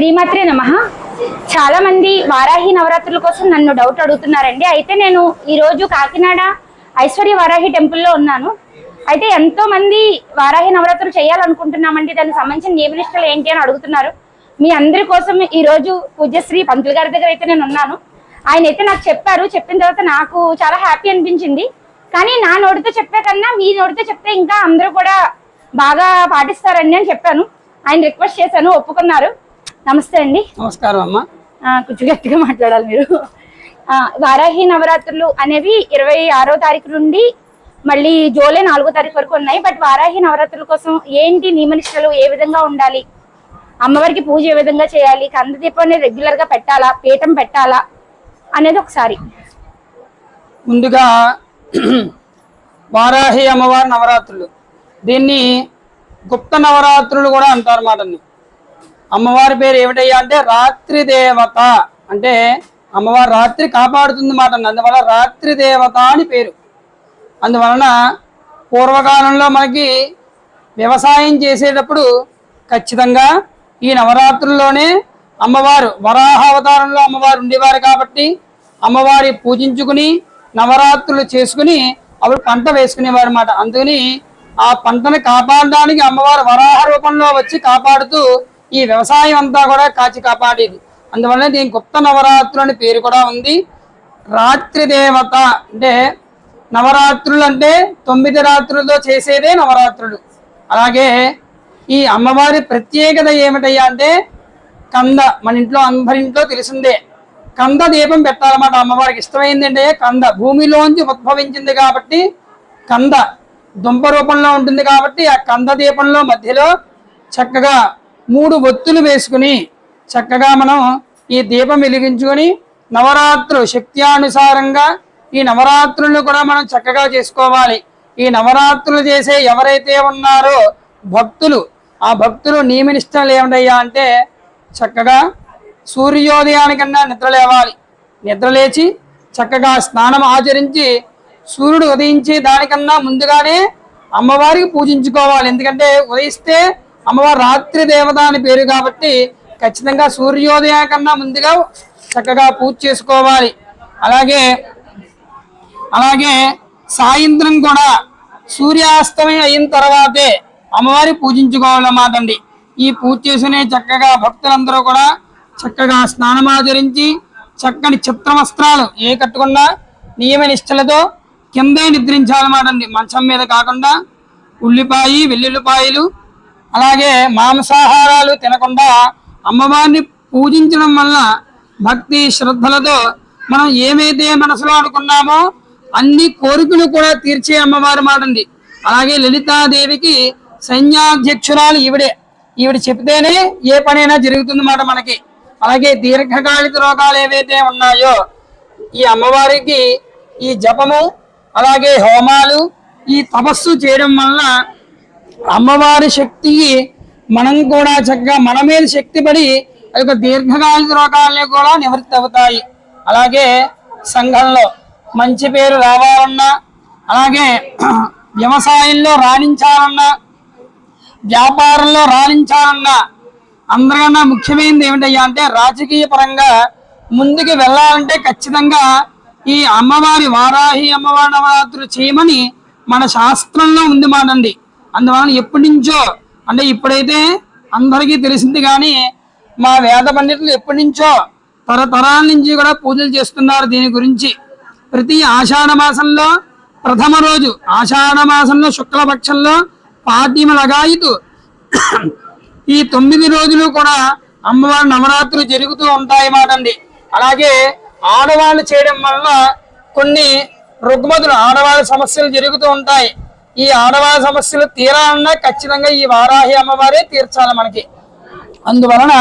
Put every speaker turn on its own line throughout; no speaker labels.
శ్రీమాత్రే నమ. చాలా మంది వారాహి నవరాత్రుల కోసం నన్ను డౌట్ అడుగుతున్నారండి. అయితే నేను ఈరోజు కాకినాడ ఐశ్వర్య వారాహి టెంపుల్లో ఉన్నాను. అయితే ఎంతో మంది వారాహి నవరాత్రులు చేయాలనుకుంటున్నామండి. దానికి సంబంధించిన నియమనిష్టలు ఏంటి అని అడుగుతున్నారు. మీ అందరి కోసం ఈరోజు పూజ్యశ్రీ పంతులు గారి దగ్గర అయితే నేను ఉన్నాను. ఆయన అయితే నాకు చెప్పారు. చెప్పిన తర్వాత నాకు చాలా హ్యాపీ అనిపించింది. కానీ నా నోటితో చెప్పే కన్నా మీ నోటితో చెప్తే ఇంకా అందరూ కూడా బాగా పాటిస్తారండి అని చెప్పాను. ఆయన రిక్వెస్ట్ చేశాను. ఒప్పుకున్నారు. నమస్తే అండి.
నమస్కారం అమ్మ.
కొంచెం గట్టిగా మాట్లాడాలి మీరు. వారాహి నవరాత్రులు అనేవి ఇరవై ఆరో తారీఖు నుండి మళ్ళీ జూలై నాలుగో తారీఖు వరకు ఉన్నాయి. బట్ వారాహి నవరాత్రుల కోసం ఏంటి నియమనిష్టలు ఏ విధంగా ఉండాలి? అమ్మవారికి పూజ ఏ విధంగా చేయాలి? కంద దీపం అనేది రెగ్యులర్గా పెట్టాలా? పీఠం పెట్టాలా? అనేది ఒకసారి.
ముందుగా వారాహి అమ్మవారి నవరాత్రులు. దీన్ని గుప్త నవరాత్రులు కూడా అంటారు అన్నమాట అమ్మవారి పేరు ఏమిటయ్యా అంటే రాత్రి దేవత. అంటే అమ్మవారు రాత్రి కాపాడుతుంది మాట అందువల్ల రాత్రి దేవత అని పేరు. అందువలన పూర్వకాలంలో మనకి వ్యవసాయం చేసేటప్పుడు ఖచ్చితంగా ఈ నవరాత్రుల్లోనే అమ్మవారు వరాహ అవతారంలో అమ్మవారు ఉండేవారు కాబట్టి అమ్మవారి పూజించుకుని నవరాత్రులు చేసుకుని అప్పుడు పంట వేసుకునేవారు అన్నమాట అందుకని ఆ పంటను కాపాడడానికి అమ్మవారు వరాహ రూపంలో వచ్చి కాపాడుతూ ఈ వ్యవసాయం అంతా కూడా కాచి కాపాడేది. అందువల్ల దీనికి గుప్త నవరాత్రులు అనే పేరు కూడా ఉంది. రాత్రి దేవత అంటే నవరాత్రులు అంటే తొమ్మిది రాత్రులతో చేసేదే నవరాత్రులు. అలాగే ఈ అమ్మవారి ప్రత్యేకత ఏమిటయ్యా అంటే కంద మన ఇంట్లో అందరింట్లో తెలిసిందే. కంద దీపం పెట్టాలన్నమాట అమ్మవారికి. ఇష్టమైంది అంటే కంద. భూమిలోంచి ఉద్భవించింది కాబట్టి కంద. దుంప రూపంలో ఉంటుంది కాబట్టి ఆ కంద దీపంలో మధ్యలో చక్కగా మూడు ఒత్తులు వేసుకుని చక్కగా మనం ఈ దీపం వెలిగించుకొని నవరాత్రులు శక్త్యానుసారంగా ఈ నవరాత్రులను కూడా మనం చక్కగా చేసుకోవాలి. ఈ నవరాత్రులు చేసే ఎవరైతే ఉన్నారో భక్తులు ఆ భక్తులు నియమనిష్టలు ఏమిటయ్యా అంటే చక్కగా సూర్యోదయానికన్నా నిద్ర లేవాలి. నిద్ర లేచి చక్కగా స్నానం ఆచరించి సూర్యుడు ఉదయించే దానికన్నా ముందుగానే అమ్మవారికి పూజించుకోవాలి. ఎందుకంటే ఉదయిస్తే అమ్మవారు రాత్రి దేవత అని పేరు కాబట్టి ఖచ్చితంగా సూర్యోదయం కన్నా ముందుగా చక్కగా పూజ చేసుకోవాలి. అలాగే అలాగే సాయంత్రం కూడా సూర్యాస్తమయం అయిన తర్వాతే అమ్మవారి పూజించుకోవాలన్నమాట అండి. ఈ పూజ చేసుకునే చక్కగా భక్తులందరూ కూడా చక్కగా స్నానమాచరించి చక్కని చిత్ర వస్త్రాలు ఏ కట్టుకున్నా నియమ నిష్టలతో కిందే నిద్రించాలన్నమాట అండి. మంచం మీద కాకుండా ఉల్లిపాయి వెల్లుల్లిపాయలు అలాగే మాంసాహారాలు తినకుండా అమ్మవారిని పూజించడం వల్ల భక్తి శ్రద్ధలతో మనం ఏమైతే మనసులో అనుకున్నామో అన్ని కోరికలు కూడా తీర్చే అమ్మవారి మాటండి. అలాగే లలితాదేవికి సైన్యాధ్యక్షురాలు ఈవిడే. ఈవిడ చెప్తేనే ఏ పనైనా జరుగుతుంది మాట మనకి. అలాగే దీర్ఘకాలిక రోగాలు ఏవైతే ఉన్నాయో ఈ అమ్మవారికి ఈ జపము అలాగే హోమాలు ఈ తపస్సు చేయడం వలన అమ్మవారి శక్తి మనం కూడా చక్కగా మన మీద శక్తి పడి ఆ యొక్క దీర్ఘకాలిక రోగాలని కూడా నివృత్తి అవుతాయి. అలాగే సంఘంలో మంచి పేరు రావాలన్నా అలాగే వ్యవసాయంలో రాణించాలన్నా వ్యాపారంలో రాణించాలన్నా అందరికన్నా ముఖ్యమైనది ఏమిటయ్యా అంటే రాజకీయ పరంగా ముందుకు వెళ్ళాలంటే ఖచ్చితంగా ఈ అమ్మవారి వారాహి అమ్మవారి నవరాత్రులు చేయమని మన శాస్త్రంలో ఉంది మానండి అందువలన ఎప్పటి నుంచో అంటే ఇప్పుడైతే అందరికీ తెలిసింది కానీ మా వేద పండితులు ఎప్పటి నుంచో తరతరాల నుంచి కూడా పూజలు చేస్తున్నారు దీని గురించి. ప్రతి ఆషాఢ మాసంలో ప్రథమ రోజు ఆషాఢ మాసంలో శుక్లపక్షంలో పాడ్యమ లగాయితు ఈ తొమ్మిది రోజులు కూడా అమ్మవారి నవరాత్రులు జరుగుతూ ఉంటాయి మాటండి అలాగే ఆడవాళ్ళు చేయడం వల్ల కొన్ని రుగ్మతులు ఆడవాళ్ళ సమస్యలు జరుగుతూ ఉంటాయి. ఈ ఆడవాళ్ళ సమస్యలు తీరాలన్నా ఖచ్చితంగా ఈ వారాహి అమ్మవారే తీర్చాలి మనకి. అందువలన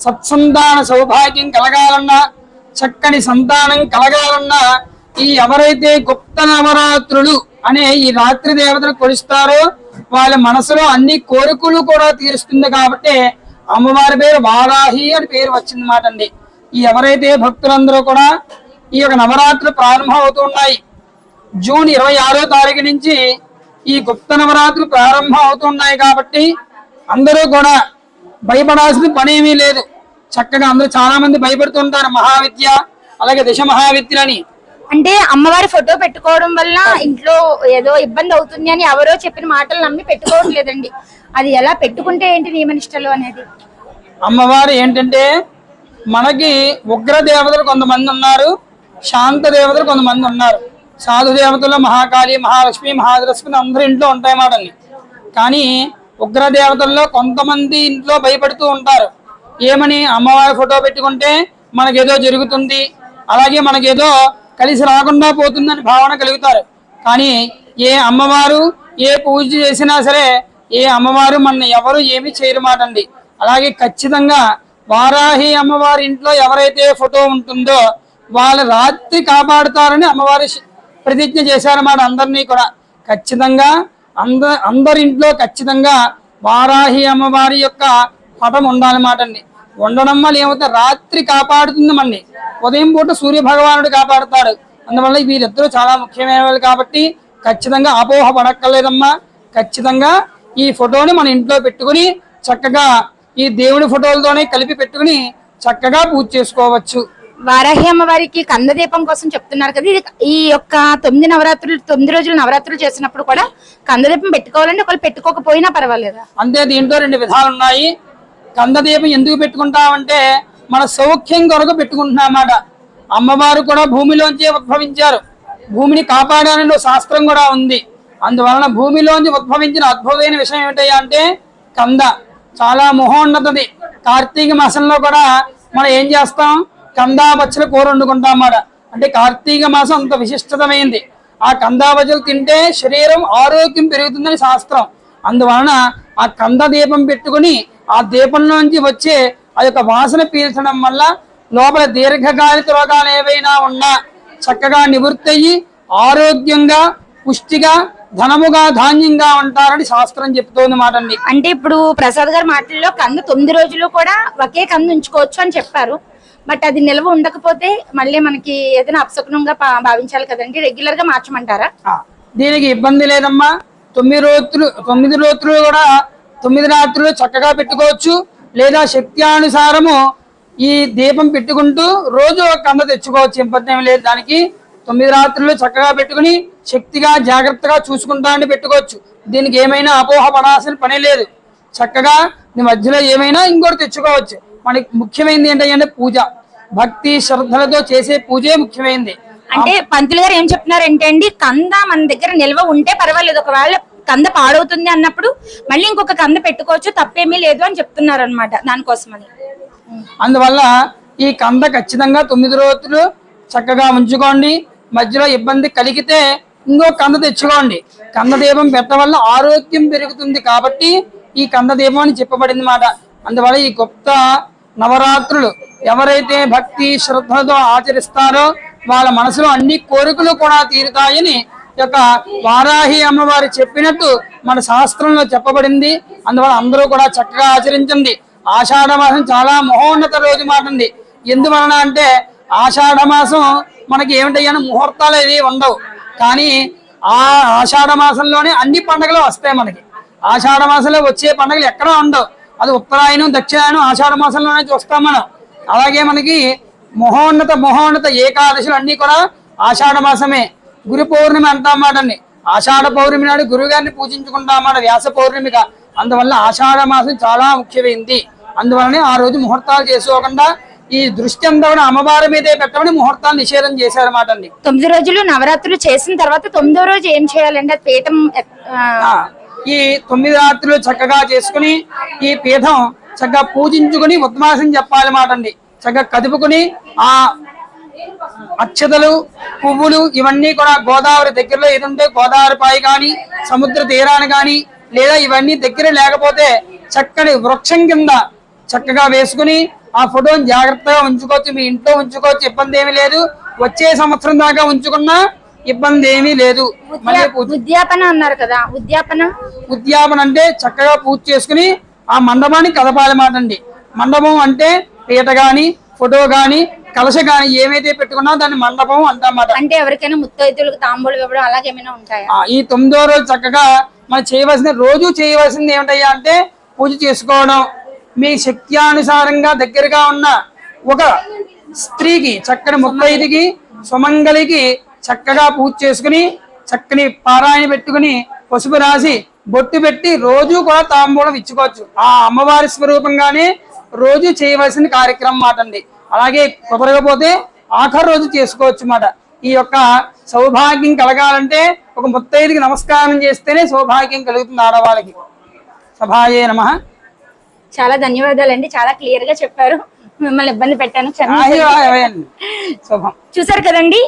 సత్సంతాన సౌభాగ్యం కలగాలన్నా చక్కని సంతానం కలగాలన్నా ఈ ఎవరైతే గుప్త నవరాత్రులు అనే ఈ రాత్రి దేవతను కొలుస్తారో వాళ్ళ మనసులో అన్ని కోరికలు కూడా తీరుస్తుంది కాబట్టి అమ్మవారి పేరు వారాహి అని పేరు వచ్చింది మాట అండి. ఈ ఎవరైతే భక్తులందరూ కూడా ఈ యొక్క నవరాత్రులు ప్రారంభం అవుతున్నాయి జూన్ ఇరవై ఆరో తారీఖు నుంచి ఈ గుప్త నవరాత్రులు ప్రారంభం అవుతున్నాయి కాబట్టి అందరూ కూడా భయపడాల్సిన పని ఏమీ లేదు. చక్కగా అందరూ చాలా మంది భయపడుతుంటారు మహావిద్య అలాగే దశ మహావిద్యలని.
అంటే అమ్మవారి ఫోటో పెట్టుకోవడం వల్ల ఇంట్లో ఏదో ఇబ్బంది అవుతుంది అని ఎవరో చెప్పిన మాటలు నమ్మి పెట్టుకోవడం లేదండి. అది ఎలా పెట్టుకుంటే ఏంటి నియమనిష్టలు అనేది?
అమ్మవారు ఏంటంటే మనకి ఉగ్ర దేవతలు కొంతమంది ఉన్నారు శాంత దేవతలు కొంతమంది ఉన్నారు. సాధు దేవతలు మహాకాళి మహాలక్ష్మి మహాలక్ష్మి అందరి ఇంట్లో ఉంటాయి మాటల్ని. కానీ ఉగ్ర దేవతల్లో కొంతమంది ఇంట్లో భయపడుతూ ఉంటారు. ఏమని? అమ్మవారి ఫోటో పెట్టుకుంటే మనకేదో జరుగుతుంది. అలాగే మనకేదో కలిసి రాకుండా పోతుందని భావన కలుగుతారు. కానీ ఏ అమ్మవారు ఏ పూజ చేసినా సరే ఏ అమ్మవారు మన ఎవరు ఏమి చేయరు మాటండి. అలాగే ఖచ్చితంగా వారాహి అమ్మవారి ఇంట్లో ఎవరైతే ఫోటో ఉంటుందో వాళ్ళ రాత్రి కాపాడుతారని అమ్మవారి ప్రతిజ్ఞ చేశారన్నమాట అందరినీ కూడా. ఖచ్చితంగా అంద అందరింట్లో ఖచ్చితంగా వారాహి అమ్మవారి యొక్క పటం ఉండాలన్నమాట అండి. ఉండడం వల్ల ఏమవుతుంది రాత్రి కాపాడుతుంది మన్ని ఉదయం పూట సూర్య భగవానుడు కాపాడుతాడు. అందువల్ల వీరిద్దరూ చాలా ముఖ్యమైన వాళ్ళు కాబట్టి ఖచ్చితంగా అపోహ పడక్కర్లేదమ్మా. ఖచ్చితంగా ఈ ఫోటోని మన ఇంట్లో పెట్టుకుని చక్కగా ఈ దేవుని ఫోటోలతోనే కలిపి పెట్టుకుని చక్కగా పూజ చేసుకోవచ్చు.
వారాహి అమ్మవారికి కోసం చెప్తున్నారు కదా. ఇది ఈ యొక్క తొమ్మిది నవరాత్రులు తొమ్మిది రోజులు నవరాత్రులు చేసినప్పుడు కూడా కందదీపం పెట్టుకోవాలండి పెట్టుకోవాలంటే ఒకళ్ళు పెట్టుకోకపోయినా పర్వాలేదా?
అంతే దీంట్లో రెండు విధాలు ఉన్నాయి. కందదీపం ఎందుకు పెట్టుకుంటామంటే మన సౌఖ్యం కొరకు పెట్టుకుంటున్నామాట అమ్మవారు కూడా భూమిలోంచి ఉద్భవించారు. భూమిని కాపాడాలని శాస్త్రం కూడా ఉంది. అందువలన భూమిలోంచి ఉద్భవించిన అద్భుతమైన విషయం ఏమిటయ్యా అంటే కంద. చాలా మహోన్నతది. కార్తీక మాసంలో కూడా మనం ఏం చేస్తాం? కందాబచ్చల కూర వండుకుంటాం అన్నమాట అంటే కార్తీక మాసం అంత విశిష్టతమైంది. ఆ కందాబచ్చలు తింటే శరీరం ఆరోగ్యం పెరుగుతుందని శాస్త్రం. అందువలన ఆ కంద దీపం పెట్టుకుని ఆ దీపంలోంచి వచ్చే ఆ యొక్క వాసన పీల్చడం వల్ల లోపల దీర్ఘకాలిక రోగాలు ఏవైనా ఉన్నా చక్కగా నివృత్తి అయ్యి ఆరోగ్యంగా పుష్టిగా ధనముగా ధాన్యంగా ఉంటారని శాస్త్రం చెప్తోంది మాటండి
అంటే ఇప్పుడు ప్రసాద్ గారి మాటల్లో కంద తొమ్మిది రోజులు కూడా ఒకే కంద ఉంచుకోవచ్చు అని చెప్పారు. బట్ అది నిల్వ ఉండకపోతే మళ్ళీ మనకి ఏదైనా అపశకునంగా భావించాలి కదండి. రెగ్యులర్గా మార్చమంటారా?
దీనికి ఇబ్బంది లేదమ్మా. తొమ్మిది రోజులు తొమ్మిది రోజులు కూడా తొమ్మిది రాత్రులు చక్కగా పెట్టుకోవచ్చు. లేదా శక్త్యానుసారము ఈ దీపం పెట్టుకుంటూ రోజు ఒక కంద తెచ్చుకోవచ్చు. ఇబ్బంది ఏమి లేదు. దానికి తొమ్మిది రాత్రులు చక్కగా పెట్టుకుని శక్తిగా జాగ్రత్తగా చూసుకుంటానని పెట్టుకోవచ్చు. దీనికి ఏమైనా అపోహ పడాల్సిన పని లేదు. చక్కగా మధ్యలో ఏమైనా ఇంకోటి తెచ్చుకోవచ్చు. మనకి ముఖ్యమైనది ఏంటంటే పూజ. భక్తి శ్రద్ధలతో చేసే పూజే ముఖ్యమైనది
అంటే పంతులు గారు ఏం చెప్తున్నారంటే అండి కంద మన దగ్గర నిల్వ ఉంటే పర్వాలేదు. ఒకవేళ కంద పాడవుతుంది అన్నప్పుడు మళ్ళీ ఇంకొక కంద పెట్టుకోవచ్చు తప్పేమీ లేదు అని చెప్తున్నారు అనమాట దానికోసమని.
అందువల్ల ఈ కంద ఖచ్చితంగా తొమ్మిది రోజులు చక్కగా ఉంచుకోండి. మధ్యలో ఇబ్బంది కలిగితే ఇంకో కంద తెచ్చుకోండి. కంద దీపం పెట్టడం వల్ల ఆరోగ్యం పెరుగుతుంది కాబట్టి ఈ కంద దీపం అని చెప్పబడింది మాట. అందువల్ల ఈ గొప్ప నవరాత్రులు ఎవరైతే భక్తి శ్రద్ధతో ఆచరిస్తారో వాళ్ళ మనసులో అన్ని కోరికలు కూడా తీరుతాయని యొక్క వారాహి అమ్మవారు చెప్పినట్టు మన శాస్త్రంలో చెప్పబడింది. అందువల్ల అందరూ కూడా చక్కగా ఆచరించండి. ఆషాఢ మాసం చాలా మహోన్నత రోజు మాటంది ఎందువలన అంటే ఆషాఢ మాసం మనకి ఏమిటయ్యాను ముహూర్తాలు ఏవి ఉండవు. కానీ ఆ ఆషాఢ మాసంలోనే అన్ని పండుగలు వస్తాయి మనకి. ఆషాఢ మాసంలో వచ్చే పండుగలు ఎక్కడా ఉండవు. అది ఉత్తరాయణం దక్షిణాయనం ఆషాఢ మాసంలోనే చూస్తాం మనం. అలాగే మనకి మహోన్నత మహోన్నత ఏకాదశులు అన్ని కూడా ఆషాఢ మాసమే. గురు పౌర్ణమి అంటామాటండి ఆషాఢ పౌర్ణమి నాడు గురువు గారిని పూజించుకుంటామాట వ్యాస పౌర్ణమిగా అందువల్ల ఆషాఢ మాసం చాలా ముఖ్యమైంది. అందువల్లనే ఆ రోజు ముహూర్తాలు చేసుకోకుండా ఈ దృష్టి అంతా కూడా అమ్మవారి మీదే పెట్టమని ముహూర్తాలు నిషేధం చేశారన్నమాట అండి
తొమ్మిది రోజులు నవరాత్రులు చేసిన తర్వాత తొమ్మిదో రోజు ఏం చేయాలండి? పీఠం
ఈ తొమ్మిది రాత్రులు చక్కగా చేసుకుని ఈ పీఠం చక్కగా పూజించుకుని ఉద్మాసం చెప్పాలి మాట అండి. చక్కగా కదుపుకుని ఆ అక్షతలు పువ్వులు ఇవన్నీ కూడా గోదావరి దగ్గరలో ఏదంటే గోదావరి పాయి కానీ సముద్ర తీరాన్ని కానీ లేదా ఇవన్నీ దగ్గర లేకపోతే చక్కని వృక్షం కింద చక్కగా వేసుకుని ఆ ఫోటోని జాగ్రత్తగా ఉంచుకోవచ్చు. మీ ఇంట్లో ఉంచుకోవచ్చు. ఇబ్బంది ఏమీ లేదు. వచ్చే సంవత్సరం దాకా ఉంచుకున్నా ఇబ్బంది ఏమీ లేదు
ఉద్యాపన అన్నారు కదా ఉద్యాపన?
ఉద్యాపన అంటే చక్కగా పూజ చేసుకుని ఆ మండపాన్ని కదపాలి మాట అండి. మండపం అంటే పీట గాని ఫోటో గాని కలశ గాని ఏమైతే పెట్టుకున్నా దాన్ని మండపం అంటామాట
అంటే ఎవరికైనా ముత్తైదులకు తాంబూలు ఇవ్వడం అలాగేమైనా ఉంటాయా?
ఆ, ఈ తొమ్మిదో రోజు చక్కగా మనం చేయవలసిన రోజు చేయవలసింది ఏమిటయ్యా అంటే పూజ చేసుకోవడం. మీ శక్త్యానుసారంగా దగ్గరగా ఉన్న ఒక స్త్రీకి చక్కని ముత్తైదుకి సుమంగలికి చక్కగా పూజ చేసుకుని చక్కని పారాయణ పెట్టుకుని పసుపు రాసి బొట్టు పెట్టి రోజు కూడా తాంబూలం ఇచ్చుకోవచ్చు. ఆ అమ్మవారి స్వరూపంగానే రోజు చేయవలసిన కార్యక్రమం మాట అండి. అలాగే కుదరకపోతే ఆఖరి రోజు చేసుకోవచ్చు మాట. ఈ యొక్క సౌభాగ్యం కలగాలంటే ఒక ముత్తైదుకి నమస్కారం చేస్తేనే సౌభాగ్యం కలుగుతుంది ఆడవాళ్ళకి. సభాయే నమ.
చాలా ధన్యవాదాలండి. చాలా క్లియర్గా చెప్పారు. మిమ్మల్ని ఇబ్బంది పెట్టాను.
శుభం.
చూసారు కదండి?